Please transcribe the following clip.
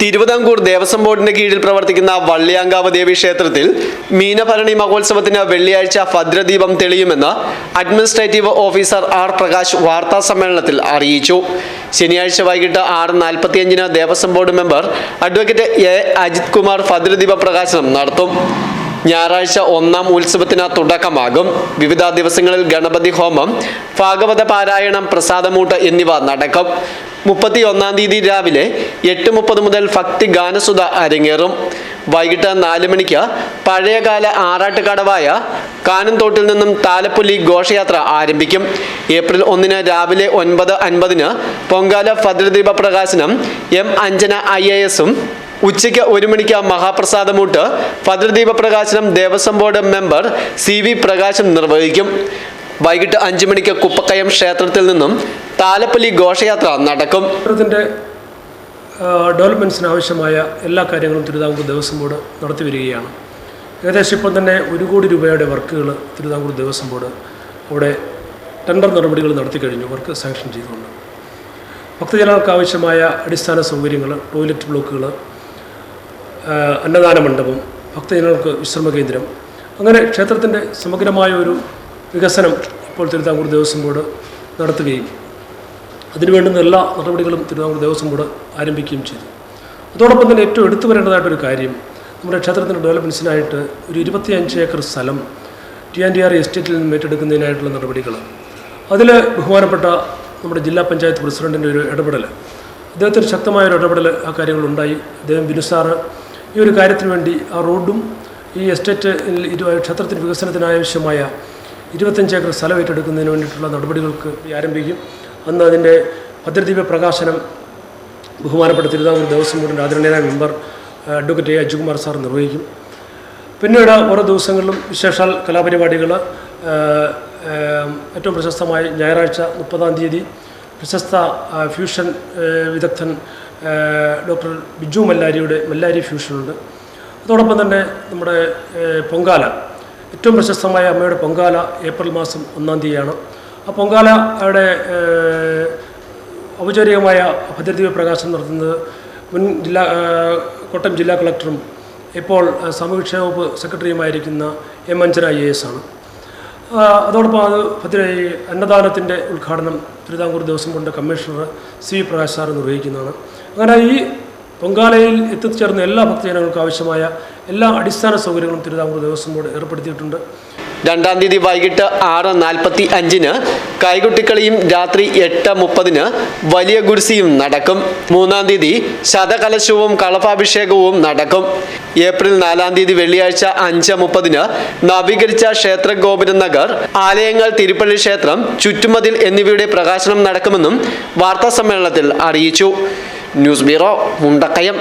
തിരുവിതാംകൂർ ദേവസ്വം ബോർഡിന്റെ കീഴിൽ പ്രവർത്തിക്കുന്ന വള്ളിയാങ്കാവ് ദേവി ക്ഷേത്രത്തിൽ മീനഭരണി മഹോത്സവത്തിന് വെള്ളിയാഴ്ച ഭദ്രദീപം തെളിയുമെന്ന് അഡ്മിനിസ്ട്രേറ്റീവ് ഓഫീസർ ആർ പ്രകാശ് വാർത്താ സമ്മേളനത്തിൽ അറിയിച്ചു. ശനിയാഴ്ച വൈകിട്ട് ആറ് നാൽപ്പത്തിയഞ്ചിന് Devaswom board member advocate A Ajith Kumar ഭദ്രദീപ പ്രകാശനം നടത്തും. ഞായറാഴ്ച ഒന്നാം ഉത്സവത്തിന് തുടക്കമാകും. വിവിധ ദിവസങ്ങളിൽ ഗണപതി ഹോമം ഭാഗവത പാരായണം പ്രസാദമൂട്ട് എന്നിവ നടക്കും. മുപ്പത്തി ഒന്നാം തീയതി രാവിലെ എട്ട് മുപ്പത് മുതൽ ഭക്തി ഗാനസുധ അരങ്ങേറും. വൈകിട്ട് നാല് മണിക്ക് പഴയകാല ആറാട്ടുകടവായ കാനന്തോട്ടിൽ നിന്നും താലപ്പൊലി ഘോഷയാത്ര ആരംഭിക്കും. ഏപ്രിൽ ഒന്നിന് രാവിലെ ഒൻപത് അൻപതിന് പൊങ്കാല ഭദ്രദീപ പ്രകാശനം എം അഞ്ജന ഐ എ എസും. ഉച്ചയ്ക്ക് ഒരു മണിക്ക് മഹാപ്രസാദമൂട്ട് ഭദ്രദീപ പ്രകാശനം Devaswom board member C V Prakasam നിർവഹിക്കും. വൈകിട്ട് അഞ്ചു മണിക്ക് കുപ്പക്കയം ക്ഷേത്രത്തിൽ നിന്നും താലപ്പള്ളി ഘോഷയാത്ര നടക്കും. ക്ഷേത്രത്തിന്റെ ഡെവലപ്മെന്റ്സിന് ആവശ്യമായ എല്ലാ കാര്യങ്ങളും തിരുവിതാംകൂർ ദേവസ്വം ബോർഡ് നടത്തി വരികയാണ്. ഏകദേശം ഇപ്പം തന്നെ ഒരു കോടി രൂപയുടെ വർക്കുകൾ തിരുവിതാംകൂർ ദേവസ്വം ബോർഡ് അവിടെ ടെൻഡർ നടപടികൾ നടത്തി കഴിഞ്ഞു വർക്ക് സാങ്ഷൻ ചെയ്തുകൊണ്ട്. ഭക്തജനങ്ങൾക്ക് ആവശ്യമായ അടിസ്ഥാന സൗകര്യങ്ങൾ ടോയ്ലറ്റ് ബ്ലോക്കുകൾ അന്നദാന മണ്ഡപം ഭക്തജനങ്ങൾക്ക് വിശ്രമ കേന്ദ്രം അങ്ങനെ ക്ഷേത്രത്തിന്റെ സമഗ്രമായ ഒരു വികസനം ഇപ്പോൾ തിരുവിതാംകൂർ ദേവസ്വം ബോർഡ് നടത്തുകയും അതിനുവേണ്ടുന്ന എല്ലാ നടപടികളും തിരുവിതാംകൂർ ദേവസ്വം ബോർഡ് ആരംഭിക്കുകയും ചെയ്തു. അതോടൊപ്പം തന്നെ ഏറ്റവും എടുത്തു വരേണ്ടതായിട്ടൊരു കാര്യം നമ്മുടെ ക്ഷേത്രത്തിന്റെ ഡെവലപ്മെൻസിനായിട്ട് ഒരു ഇരുപത്തിയഞ്ച് ഏക്കർ സ്ഥലം ടി ആൻഡ് ഡി ആർ എസ്റ്റേറ്റിൽ നിന്നും ഏറ്റെടുക്കുന്നതിനായിട്ടുള്ള നടപടികൾ. അതിൽ ബഹുമാനപ്പെട്ട നമ്മുടെ ജില്ലാ പഞ്ചായത്ത് പ്രസിഡന്റിന്റെ ഒരു ഇടപെടൽ. അദ്ദേഹത്തിന് ശക്തമായ ഒരു ഇടപെടൽ ആ കാര്യങ്ങളുണ്ടായി. അദ്ദേഹം ബിനുസാറ് ഈ ഒരു കാര്യത്തിന് വേണ്ടി ആ റോഡും ഈ എസ്റ്റേറ്റ് ഇരു ക്ഷേത്രത്തിന്റെ വികസനത്തിനാവശ്യമായ ഇരുപത്തഞ്ച് ഏക്കർ സ്ഥലം ഏറ്റെടുക്കുന്നതിന് വേണ്ടിയിട്ടുള്ള നടപടികൾക്ക് ആരംഭിക്കും. അന്ന് അതിന്റെ ഭദ്രദീപ പ്രകാശനം ബഹുമാനപ്പെട്ട തിരുവിതാംകൂർ ദേവസ്വം ബോർഡിന്റെ ആദരണീയനായ member advocate A. Ajukumar sir നിർവഹിക്കും. പിന്നീട് ഓരോ ദിവസങ്ങളിലും വിശേഷാൽ കലാപരിപാടികൾ ഏറ്റവും പ്രശസ്തമായ ഞായറാഴ്ച മുപ്പതാം തീയതി പ്രശസ്ത ഫ്യൂഷൻ വിദഗ്ധൻ ഡോക്ടർ ബിജു മല്ലാരിയുടെ മല്ലാരി ഫ്യൂഷനുണ്ട്. അതോടൊപ്പം തന്നെ നമ്മുടെ പൊങ്കാല ഏറ്റവും പ്രശസ്തമായ അമ്മയുടെ പൊങ്കാല ഏപ്രിൽ മാസം ഒന്നാം തീയതിയാണ്. ആ പൊങ്കാല അവിടെ ഔപചാരികമായ ഭദ്രദീപ പ്രകാശനം നടത്തുന്നത് മുൻ ജില്ലാ കോട്ടയം ജില്ലാ കളക്ടറും ഇപ്പോൾ സാമൂഹ്യക്ഷേമ വകുപ്പ് സെക്രട്ടറിയുമായിരിക്കുന്ന M Anjana I A S ആണ്. അതോടൊപ്പം അത് ഭദ്ര അന്നദാനത്തിന്റെ ഉദ്ഘാടനം തിരുവിതാംകൂർ ദേവസ്വം ബോർഡിന്റെ commissioner C V Prakash sir നിർവഹിക്കുന്നതാണ്. അങ്ങനെ ഈ പൊങ്കാലയിൽ എത്തിച്ചേർന്ന എല്ലാ ഭക്തജനങ്ങൾക്കും ആവശ്യമായ എല്ലാ അടിസ്ഥാന സൗകര്യങ്ങളും തിരുവിതാംകൂർ ദേവസ്വം ബോർഡ് ഏർപ്പെടുത്തിയിട്ടുണ്ട്. രണ്ടാം തീയതി വൈകിട്ട് ആറ് നാൽപ്പത്തി അഞ്ചിന് കൈകുട്ടിക്കളിയും രാത്രി എട്ട് മുപ്പതിന് വലിയ ഗുരുസിയും നടക്കും. മൂന്നാം തീയതി ശതകലശവും കളഭാഭിഷേകവും നടക്കും. ഏപ്രിൽ നാലാം തീയതി വെള്ളിയാഴ്ച അഞ്ച് മുപ്പതിന് നവീകരിച്ച ക്ഷേത്ര ഗോപുരം നഗർ ആലയങ്ങൾ തിരുപ്പള്ളി ക്ഷേത്രം ചുറ്റുമതിൽ എന്നിവയുടെ പ്രകാശനം നടക്കുമെന്നും വാർത്താ സമ്മേളനത്തിൽ അറിയിച്ചു. News bureau Mundakayam.